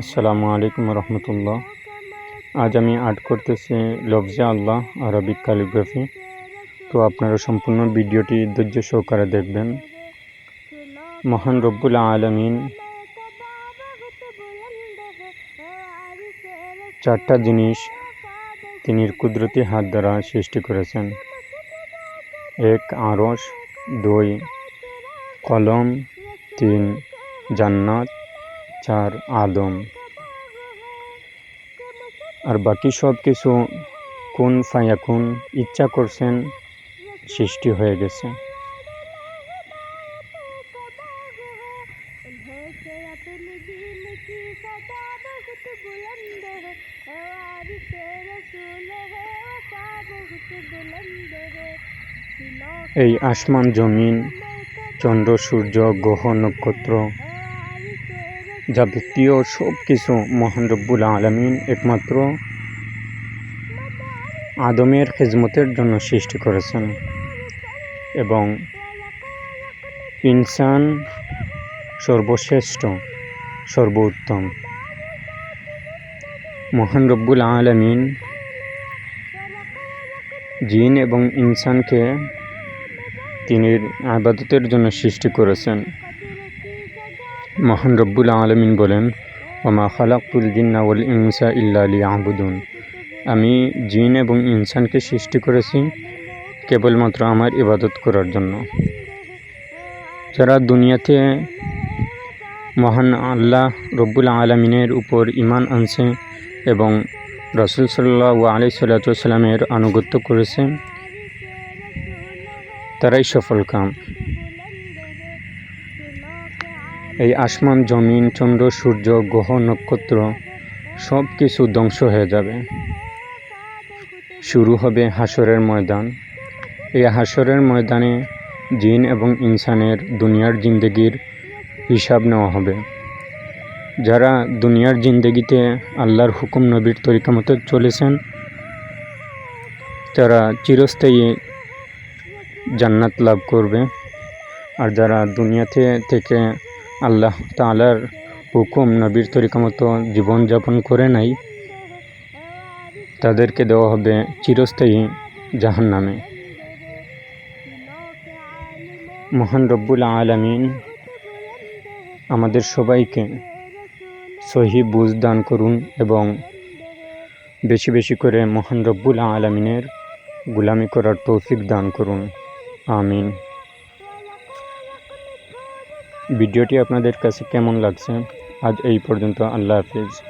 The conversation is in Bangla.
আসসালামু আলাইকুম রহমতুল্লাহ। আজ আমি আর্ট করতেছি লফজা আল্লাহ, আরবিক ক্যালিগ্রাফি তো আপনারা সম্পূর্ণ ভিডিওটি ধৈর্য সহকারে দেখবেন। মহান রব্বুল আলমিন চারটা জিনিস তিনি কুদরতি হাত দ্বারা সৃষ্টি করেছেন। এক আরস দুই, কলম। তিন, জান্নাত। চার, আদম। আর বাকি সব কিছু কোন ফায়াকুন ইচ্ছা করছেন, সৃষ্টি হয়ে গেছে। এই আসমান, জমিন, চন্দ্র, সূর্য, গ্রহ, নক্ষত্র যাবতীয় সব কিছু মহান রব্বুল আলমিন একমাত্র আদমের খেজমতের জন্য সৃষ্টি করেছেন। এবং ইনসান সর্বশ্রেষ্ঠ, সর্বোত্তম। মহান রব্বুল আলমিন জিন এবং ইনসানকে তিনি আবাদতের জন্য সৃষ্টি করেছেন। মহান রব্বুল আলমিন বলেন, ওমা খালাকুল জিন্না ওয়াল ইনসা ইল্লা আবুদুন আমি জিন এবং ইনসানকে সৃষ্টি করেছি কেবলমাত্র আমার ইবাদত করার জন্য। যারা দুনিয়াতে মহান আল্লাহ রব্বুল আলমিনের উপর ইমান আনছে এবং রসুল সাল্লাহ আলি সাল্লাতামের আনুগত্য করেছে, তারাই সফল কাম। এই আসমান, জমিন, চন্দ্র, সূর্য, গ্রহ, নক্ষত্র সব কিছু ধ্বংস হয়ে যাবে। শুরু হবে হাসরের ময়দান। এই হাসরের ময়দানে জিন এবং ইনসানের দুনিয়ার জিন্দগির হিসাব নেওয়া হবে। যারা দুনিয়ার জিন্দগিতে আল্লাহর হুকুম নবীর তরিকা মতো চলেছেন, তারা চিরস্থায়ী জান্নাত লাভ করবে। আর যারা দুনিয়াতে থেকে আল্লাহ তালার হুকুম নবীর তরিকা মতো জীবনযাপন করে নাই। তাদেরকে দেওয়া হবে চিরস্থায়ী জাহান নামে মহান রব্বুল আলমিন আমাদের সবাইকে সহি বুঝ দান করুন এবং বেশি বেশি করে মহান রব্বুল আলমিনের গুলামি করার তৌফিক দান করুন। আমিন। ভিডিওটি আপনাদের কাছে কেমন লাগছে? আজ এই পর্যন্ত আল্লাহ হাফিজ।